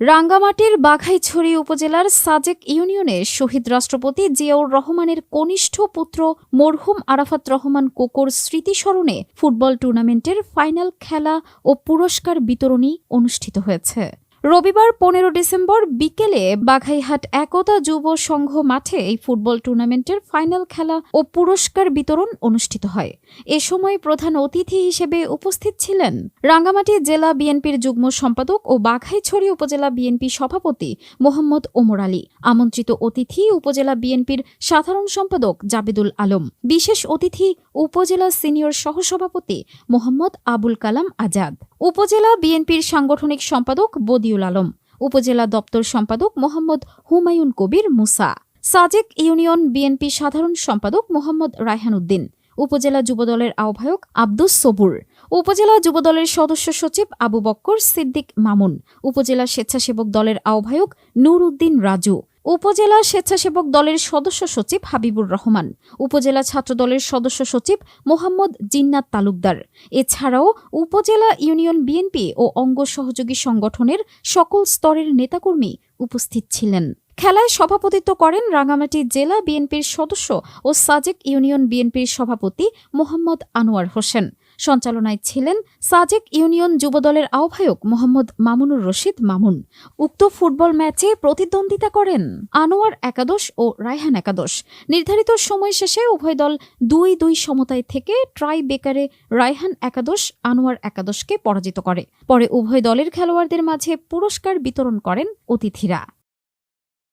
রাঙ্গামাটির বাঘাইছড়ি উপজেলার সাজেক ইউনিয়নে শহীদ রাষ্ট্রপতি জিয়াউর রহমানের কনিষ্ঠ পুত্র মরহুম আরাফাত রহমান কোকোর স্মৃতিস্মরণে ফুটবল টুর্নামেন্টের ফাইনাল খেলা ও পুরস্কার বিতরণী অনুষ্ঠিত হয়েছে। রবিবার পনেরো ডিসেম্বর বিকেলে বাঘাইহাট একতা যুব সংঘ মাঠে এই ফুটবল টুর্নামেন্টের ফাইনাল খেলা ও পুরস্কার বিতরণ অনুষ্ঠিত হয়। এ সময় প্রধান অতিথি হিসেবে উপস্থিত ছিলেন রাঙ্গামাটি জেলা বিএনপির যুগ্ম সম্পাদক ও বাঘাইছড়ি উপজেলা বিএনপি সভাপতি মোহাম্মদ ওমর আলী। আমন্ত্রিত অতিথি উপজেলা বিএনপির সাধারণ সম্পাদক জাবেদুল আলম। বিশেষ অতিথি উপজেলা সিনিয়র সহসভাপতি মোহাম্মদ আবুল কালাম আজাদ। উপজেলা বিএনপির সাংগঠনিক সম্পাদক বদিউল আলম, উপজেলা দপ্তর সম্পাদক মোহাম্মদ হুমায়ুন কবির মুসা, সাজেক ইউনিয়ন বিএনপি সাধারণ সম্পাদক মোহাম্মদ রায়হান উদ্দিন, উপজেলা যুবদলের আহ্বায়ক আব্দুস সবুর, উপজেলা যুবদলের সদস্য সচিব আবু বক্কর সিদ্দিক মামুন, উপজেলা স্বেচ্ছাসেবক দলের আহ্বায়ক নূর উদ্দিন রাজু উপজেলা স্বেচ্ছাসেবক দলের সদস্য সচিব হাবিবুর রহমান, উপজেলা ছাত্রদলের সদস্য সচিব মোহাম্মদ জিন্নাত তালুকদার। এছাড়াও উপজেলা ইউনিয়ন বিএনপি ও অঙ্গ সহযোগী সংগঠনের সকল স্তরের নেতাকর্মী উপস্থিত ছিলেন। খেলায় সভাপতিত্ব করেন রাঙামাটি জেলা বিএনপির সদস্য ও সাজেক ইউনিয়ন বিএনপির সভাপতি মোহাম্মদ আনোয়ার হোসেন। সঞ্চালনায় ছিলেন সাজেক ইউনিয়ন যুবদলের আহ্বায়ক মোহাম্মদ মামুনুর রশিদ মামুন। উক্ত ফুটবল ম্যাচে প্রতিদ্বন্দ্বিতা করেন আনোয়ার একাদশ ও রায়হান একাদশ। নির্ধারিত সময় শেষে উভয় দল দুই দুই সমতায় থেকে ট্রাই বেকারে রায়হান একাদশ, আনোয়ার একাদশকে পরাজিত করে। পরে উভয় দলের খেলোয়াড়দের মাঝে পুরস্কার বিতরণ করেন অতিথিরা।